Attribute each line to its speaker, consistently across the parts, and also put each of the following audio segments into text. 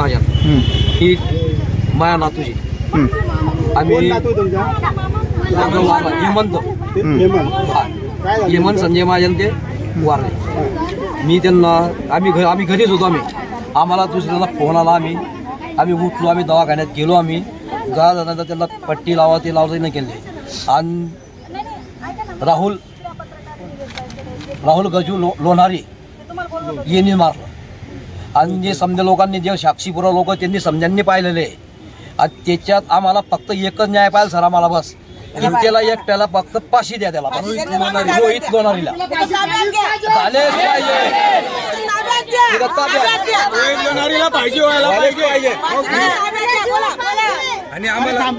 Speaker 1: माझ्या
Speaker 2: हं,
Speaker 1: माया नातूची. आम्ही हेमंत. हेमंत. संजय महाजन ते वारले मी त्यांना आम्ही घ आम्ही घरीच होतो आम्ही. आम्हाला दुसऱ्याला फोन आला आम्ही. आम्ही उठलो आम्ही दवाखान्यात गेलो आम्ही. दहा जणांचा त्यांना पट्टी लावा ते लावता नाही केले. आणि राहुल राहुल गजू लो लोणारी. यांनी मारलं. आणि जे समजा लोकांनी जे साक्षीपुरा लोक त्यांनी समजांनी पाहिलेले. आणि त्याच्यात आम्हाला फक्त एकच न्याय पाहिजे सर आम्हाला बस. त्याला एकट्याला फक्त पाशी द्या त्याला. रोहित लोणारीला झालेच पाहिजे. ताब्यात. झालेच पाहिजे.
Speaker 2: आणि आम्हाला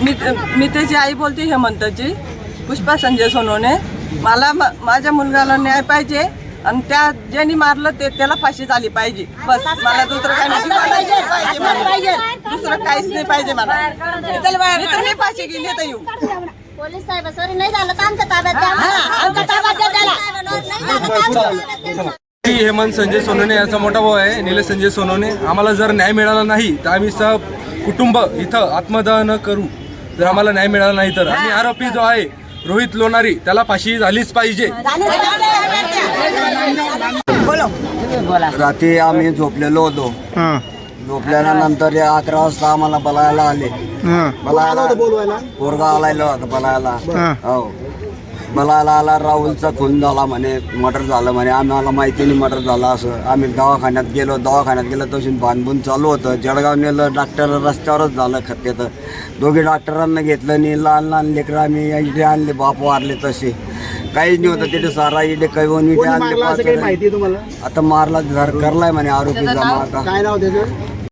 Speaker 3: मी मी त्याची आई बोलते हेमंतची पुष्पा संजय सोनवणे. मला म- माझ्या मुलगाला न्याय पाहिजे आणि त्या ज्यांनी मारलं ते त्याला फाशी झाली पाहिजे. बस मला दुसरं काही नाही. दुसरं काहीच नाही पाहिजे मला. फाशी गेली तर येऊ.
Speaker 4: पोलीस साहेब सॉरी नाही झालं तर आमच्या ताब्यात.
Speaker 5: मी हेमंत संजय सोनवणे याचा मोठा भाऊ आहे निलेश संजय सोनवणे. आम्हाला जर न्याय मिळाला नाही तर आम्ही सह कुटुंब इथं आत्मदहन करू. जर आम्हाला न्याय मिळाला नाही तर. आणि आरोपी जो आहे रोहित लोणारी त्याला फाशी झालीच पाहिजे.
Speaker 6: रात्री आम्ही झोपलेलो होतो.
Speaker 2: हं,
Speaker 6: झोपल्यानंतर या अकरा वाजता आम्हाला बलायला आले.
Speaker 2: हं,
Speaker 6: बलायला पोरगा आलायला होता बलायला.
Speaker 2: हं.
Speaker 6: हो बलायला आला राहुलचा खून झाला म्हणे मर्डर झालं म्हणे. आम्हाला माहिती नाही मर्डर झाला असं. आम्ही दवाखान्यात गेलो दवाखान्यात गेलो तशी बांधून चालू होतं. जळगाव नेलं डॉक्टर रस्त्यावरच झालं खत्यात. दोघे डॉक्टरांना घेतलं नाही लहान लहान लेकरं आम्ही इथे आणले बाप वारले तसे. काहीच नाही होतं तिथे सारा इथे कैवून इथे आणले आता मारला धर करलाय म्हणे आरोपी जमा आता.
Speaker 7: काय नाव त्याचं?